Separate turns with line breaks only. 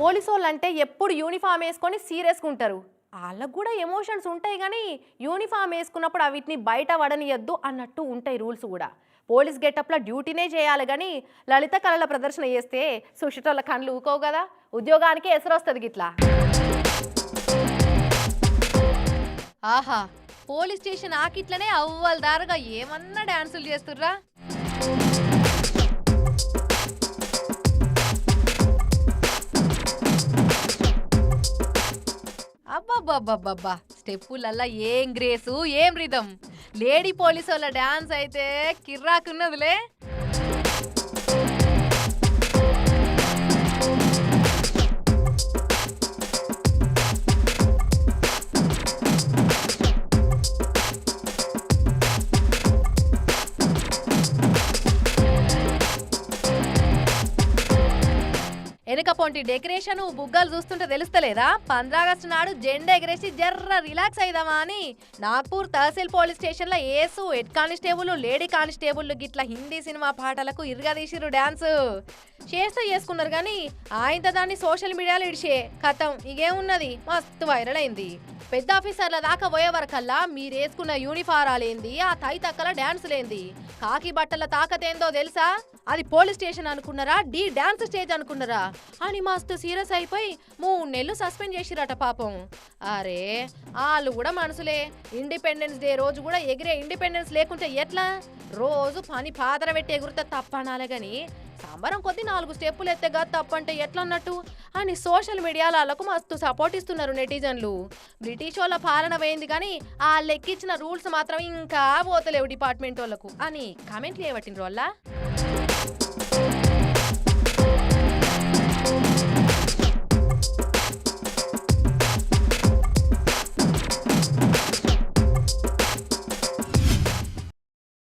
Police వాళ్ళు అంటే ఎప్పుడు యూనిఫామ్ వేసుకొని సీరియస్గా ఉంటారు. వాళ్ళకు కూడా ఎమోషన్స్ ఉంటాయి కానీ యూనిఫామ్ వేసుకున్నప్పుడు వీటిని బయట పడనియద్దు అన్నట్టు ఉంటాయి రూల్స్ కూడా. పోలీస్ గెటప్లో డ్యూటీనే చేయాలి కానీ లలిత కళల ప్రదర్శన చేస్తే సుషిటోళ్ళ కళ్ళు ఊకోవు కదా. ఉద్యోగానికి ఎసరు వస్తుంది గిట్లా. ఆహా పోలీస్ స్టేషన్ ఆకిట్లనే అవ్వల దారుగా ఏమన్నా డాన్సులు చేస్తుర్రా? అబ్బాబ్బాబ్బాబ్బా స్టెప్పులల్లా ఏం గ్రేసు ఏం రిధం. లేడీ పోలీసు వాళ్ళ డాన్స్ అయితే కిర్రాకున్నదిలే. వెనుక పొంటి డెకరేషన్ బుగ్గలు చూస్తుంటే తెలుస్తలేదా? పంద్రాగస్టు నాడు జెండా ఎగరేసి జర్ర రిలాక్స్ అయిదామా అని. నాగ్పూర్ తహసీల్ పోలీస్ స్టేషన్లో ఏసు హెడ్ కానిస్టేబుల్ లేడీ కానిస్టేబుల్ గిట్ల హిందీ సినిమా పాటలకు ఇరుగదీసిరు డాన్స్ చేస్తూ చేసుకున్నారు కానీ ఆయన దాన్ని సోషల్ మీడియాలో ఇడిచే కథం ఇగేమున్నది? మస్తు వైరల్ అయింది. పెద్ద ఆఫీసర్ల దాకా పోయే వరకల్లా మీరు వేసుకున్న యూనిఫారాలేంది ఆ తై తక్కల డాన్సులేంది. కాకి బట్టల తాకతేందో తెలుసా? అది పోలీస్ స్టేషన్ అనుకున్నారా? డి డాన్స్ స్టేజ్ అనుకున్నారా? అని మస్తు సీరియస్ అయిపోయి మూడు నెలలు సస్పెండ్ చేసిరట పాపం. అరే వాళ్ళు కూడా మనసులే. ఇండిపెండెన్స్ డే రోజు కూడా ఎగిరే ఇండిపెండెన్స్ లేకుంటే ఎట్లా? రోజు పని పాదర పెట్టి ఎగురితే తప్పనాలే కానీ సంబరం కొద్ది నాలుగు స్టెప్పులు ఎత్తేగా తప్పంటే ఎట్లన్నట్టు? అని సోషల్ మీడియాలకు మస్తు సపోర్ట్ ఇస్తున్నారు నెటిజన్లు. బ్రిటిష్ వాళ్ళ పాలన పోయింది కానీ ఆ లెక్కిచ్చిన రూల్స్ మాత్రం ఇంకా పోతలేవు డిపార్ట్మెంట్ వాళ్ళకు అని కామెంట్లు చేయబట్టిన వాళ్ళ